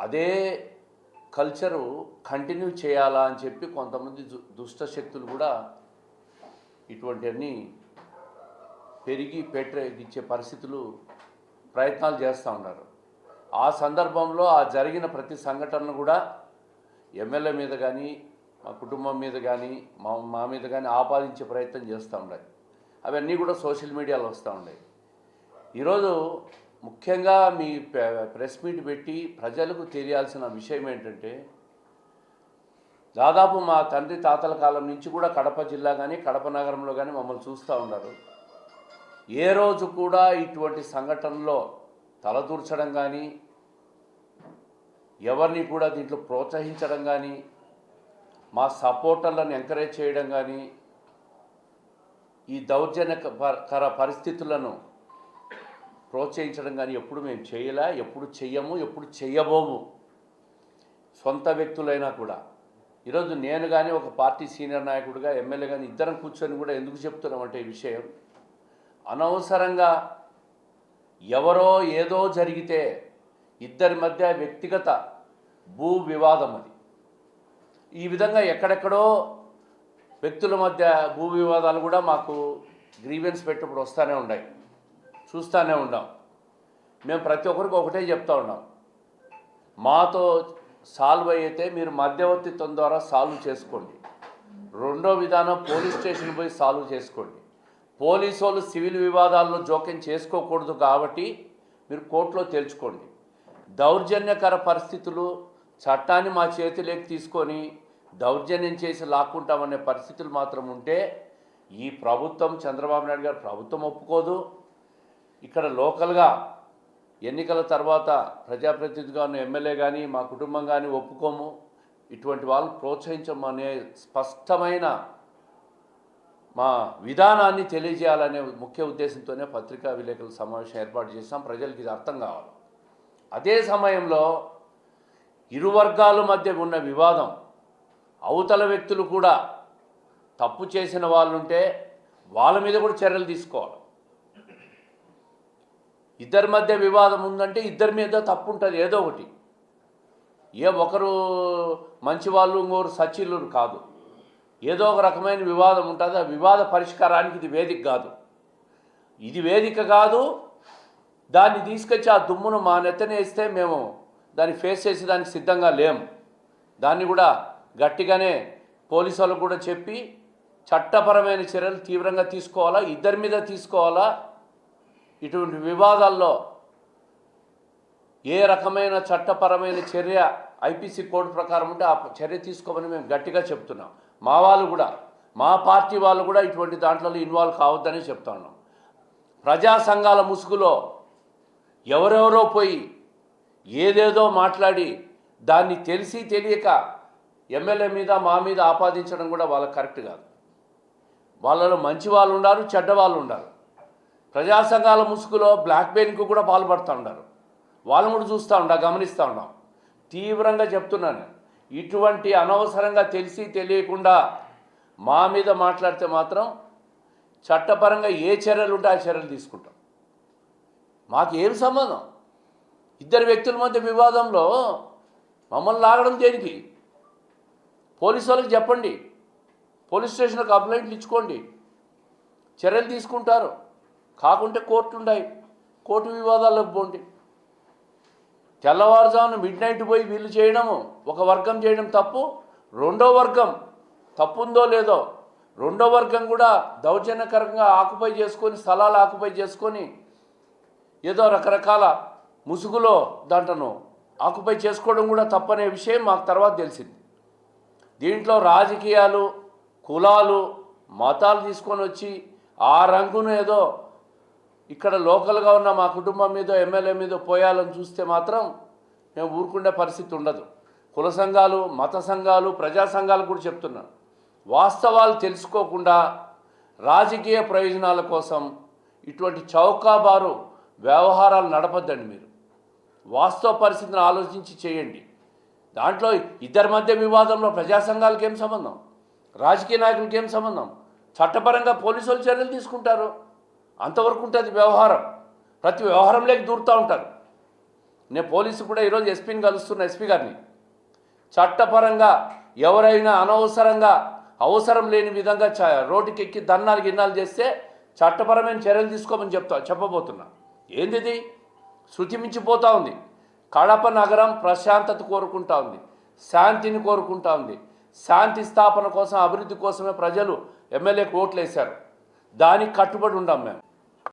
అదే culture continue చేయాలా అని చెప్పి కొంతమంది దు- దుష్ట శక్తులు కూడా ఇటువంటివన్నీ పెరిగి పెట్టిచ్చే పరిస్థితులు ప్రయత్నాలు చేస్తూ ఉన్నారు. ఆ సందర్భంలో ఆ జరిగిన ప్రతి సంఘటనను కూడా ఎమ్మెల్యే మీద కానీ మా కుటుంబం మీద కానీ మా మా మీద కానీ ఆపాదించే ప్రయత్నం చేస్తూ ఉన్నాయి. అవన్నీ కూడా సోషల్ మీడియాలో వస్తూ ఉన్నాయి. ఈరోజు ముఖ్యంగా మీ ప్రెస్ మీట్ పెట్టి ప్రజలకు తెలియాల్సిన విషయం ఏంటంటే దాదాపు మా తండ్రి తాతల కాలం నుంచి కూడా కడప జిల్లా కానీ కడప నగరంలో కానీ మమ్మల్ని చూస్తూ ఉన్నారు. ఏ రోజు కూడా ఇటువంటి సంఘటనలో తలదూర్చడం కానీ ఎవరిని కూడా దీంట్లో ప్రోత్సహించడం కానీ మా సపోర్టర్లను ఎంకరేజ్ చేయడం కానీ ఈ దౌర్జన్యకర పరిస్థితులను ప్రోత్సహించడం కానీ ఎప్పుడు మేము చేయలే ఎప్పుడు చెయ్యము ఎప్పుడు చెయ్యబోము. సొంత వ్యక్తులైనా కూడా. ఈరోజు నేను కానీ ఒక పార్టీ సీనియర్ నాయకుడిగా ఎమ్మెల్యే కానీ ఇద్దరం కూర్చొని కూడా ఎందుకు చెప్తున్నామంటే ఈ విషయం. అనవసరంగా ఎవరో ఏదో జరిగితే ఇద్దరి మధ్య వ్యక్తిగత భూ వివాదం అది. ఈ విధంగా ఎక్కడెక్కడో వ్యక్తుల మధ్య భూ వివాదాలు కూడా మాకు గ్రీవెన్స్ పెట్టినప్పుడు వస్తూనే ఉన్నాయి. చూస్తూనే ఉన్నాం. మేము ప్రతి ఒక్కరికి ఒకటే చెప్తా ఉన్నాం. మాతో సాల్వ్ అయితే మీరు మధ్యవర్తిత్వం ద్వారా సాల్వ్ చేసుకోండి. రెండో విధానం పోలీస్ స్టేషన్ పోయి సాల్వ్ చేసుకోండి. పోలీసు వాళ్ళు సివిల్ వివాదాల్లో జోక్యం చేసుకోకూడదు కాబట్టి మీరు కోర్టులో తేల్చుకోండి. దౌర్జన్యకర పరిస్థితులు చట్టాన్ని మా చేతిలోకి తీసుకొని దౌర్జన్యం చేసి లాక్కుంటామనే పరిస్థితులు మాత్రం ఉంటే ఈ ప్రభుత్వం చంద్రబాబు నాయుడు గారు ప్రభుత్వం ఒప్పుకోదు. ఇక్కడ లోకల్గా ఎన్నికల తర్వాత ప్రజాప్రతినిధిగా ఉన్న ఎమ్మెల్యే కానీ మా కుటుంబం కానీ ఒప్పుకోము. ఇటువంటి వాళ్ళు ప్రోత్సహించమనే స్పష్టమైన మా విధానాన్ని తెలియజేయాలనే ముఖ్య ఉద్దేశంతోనే పత్రికా విలేకరుల సమావేశం ఏర్పాటు చేస్తాం ప్రజలకు ఇది అర్థం కావాలి. అదే సమయంలో ఇరు వర్గాల మధ్య ఉన్న వివాదం అవతల వ్యక్తులు కూడా తప్పు చేసిన వాళ్ళుంటే వాళ్ళ మీద కూడా చర్యలు తీసుకోవాలి. ఇద్దరి మధ్య వివాదం ఉందంటే ఇద్దరి మీద తప్పు ఉంటుంది ఏదో ఒకటి. ఏ ఒకరు మంచి వాళ్ళు ఇంకోరు సచిలు కాదు. ఏదో ఒక రకమైన వివాదం ఉంటుంది. ఆ వివాద పరిష్కారానికి ఇది వేదిక కాదు. ఇది వేదిక కాదు. దాన్ని తీసుకొచ్చి ఆ దుమ్మును మా నెత్తనేస్తే మేము దాన్ని ఫేస్ చేసి దానికి సిద్ధంగా లేము దాన్ని కూడా గట్టిగానే పోలీసు వాళ్ళకు కూడా చెప్పి చట్టపరమైన చర్యలు తీవ్రంగా తీసుకోవాలా? ఇద్దరి మీద తీసుకోవాలా? ఇటువంటి వివాదాల్లో ఏ రకమైన చట్టపరమైన చర్య ఐపీసీ కోడ్ ప్రకారం ఉంటే ఆ చర్య తీసుకోమని మేము గట్టిగా చెప్తున్నాం. మా వాళ్ళు కూడా మా పార్టీ వాళ్ళు కూడా ఇటువంటి దాంట్లో ఇన్వాల్వ్ కావద్దని చెప్తా ఉన్నాం. ప్రజా సంఘాల ముసుగులో ఎవరెవరో పోయి ఏదేదో మాట్లాడి దాన్ని తెలిసి తెలియక ఎమ్మెల్యే మీద మా మీద ఆపాదించడం కూడా వాళ్ళకి కరెక్ట్ కాదు. వాళ్ళలో మంచి వాళ్ళు ఉన్నారు చెడ్డ వాళ్ళు ఉన్నారు. ప్రజా సంఘాల ముసుగులో బ్లాక్ బెయిన్కు కూడా పాల్పడుతూ ఉన్నారు. వాళ్ళు కూడా చూస్తూ ఉండా గమనిస్తూ ఉన్నాం తీవ్రంగా చెప్తున్నాను ఇటువంటి అనవసరంగా తెలిసి తెలియకుండా మా మీద మాట్లాడితే మాత్రం చట్టపరంగా ఏ చర్యలు ఉంటే ఆ చర్యలు తీసుకుంటాం. మాకు ఏం సంబంధం? ఇద్దరు వ్యక్తుల మధ్య వివాదంలో మమ్మల్ని లాగడం దేనికి? పోలీసు వాళ్ళకి చెప్పండి. పోలీస్ స్టేషన్లో కంప్లైంట్లు ఇచ్చుకోండి. చర్యలు తీసుకుంటారు. కాకుంటే కోర్టు ఉన్నాయి కోర్టు వివాదాలు పోండి. తెల్లవారుజామున మిడ్ నైట్ పోయి వీళ్ళు చేయడము ఒక వర్గం చేయడం తప్పు రెండో వర్గం తప్పుందో లేదో రెండో వర్గం కూడా దౌర్జన్యకరంగా ఆకుపై చేసుకొని స్థలాలు ఆకుపై చేసుకొని ఏదో రకరకాల ముసుగులో దాంట్లను ఆకుపై చేసుకోవడం కూడా తప్పనే విషయం మాకు తర్వాత తెలిసింది. దీంట్లో రాజకీయాలు కులాలు మతాలు తీసుకొని వచ్చి ఆ రంగును ఏదో ఇక్కడ లోకల్గా ఉన్న మా కుటుంబం మీద ఎమ్మెల్యే మీద పోయాలని చూస్తే మాత్రం మేము ఊరుకుండే పరిస్థితి ఉండదు. కుల సంఘాలు మత సంఘాలు ప్రజా సంఘాలు కూడా చెప్తున్నాను వాస్తవాలు తెలుసుకోకుండా రాజకీయ ప్రయోజనాల కోసం ఇటువంటి చౌకాబారు వ్యవహారాలు నడపద్దండి మీరు. వాస్తవ పరిస్థితిని ఆలోచించి చేయండి. దాంట్లో ఇద్దరి మధ్య వివాదంలో ప్రజా సంఘాలకి ఏం సంబంధం? రాజకీయ నాయకులకి ఏం సంబంధం? చట్టపరంగా పోలీసులు చర్యలు తీసుకుంటారు. అంతవరకు ఉంటుంది వ్యవహారం. ప్రతి వ్యవహారంలోకి దూరుతూ ఉంటారు. నేను పోలీసు కూడా ఈరోజు ఎస్పీని కలుస్తున్న ఎస్పీ గారిని. చట్టపరంగా ఎవరైనా అనవసరంగా అవసరం లేని విధంగా చ రోడ్డుకి ఎక్కి దన్నాలు గిన్నాలు చేస్తే చట్టపరమైన చర్యలు తీసుకోమని చెప్తా చెప్పబోతున్నా. ఏంది ఇది శృతి మించిపోతూ ఉంది. కడప నగరం ప్రశాంతత కోరుకుంటా ఉంది. శాంతిని కోరుకుంటా ఉంది. శాంతి స్థాపన కోసం అభివృద్ధి కోసమే ప్రజలు ఎమ్మెల్యేకి ఓట్లు వేశారు దానికి కట్టుబడి ఉండాం మేము.